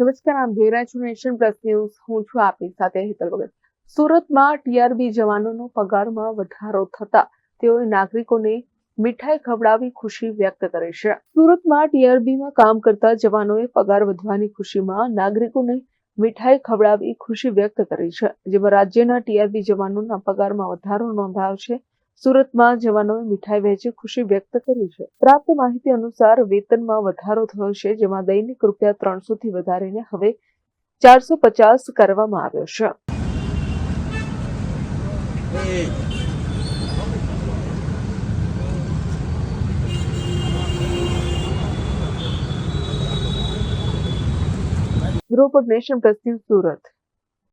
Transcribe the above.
નમસ્કાર, આમ જોઈ રહ્યા છું નેશન પ્લસ ન્યૂઝ. હું છું આપની સાથે હેતલ વગર. સુરતમાં ટીઆરબી જવાનોનો પગારમાં વધારો થતા તેઓએ નાગરિકોને મીઠાઈ ખવડાવી ખુશી વ્યક્ત કરે છે. સુરતમાં ટીઆરબીમાં કામ કરતા જવાનોએ પગાર વધવાની ખુશીમાં નાગરિકોને મીઠાઈ ખવડાવી ખુશી વ્યક્ત કરી છે, જેમાં રાજ્યના ટીઆરબી જવાનોના પગારમાં વધારો નોંધાયો છે. સુરતમાં જવાનોએ મીઠાઈ વહેંચી ખુશી વ્યક્ત કરી છે. પ્રાપ્ત માહિતી અનુસાર વેતનમાં વધારો થયો છે, જેમાં દૈનિક રૂપિયા ત્રણસો થી વધારીને હવે ચારસો પચાસ કરવામાં આવ્યો છે. Group of Nation Plus Surat.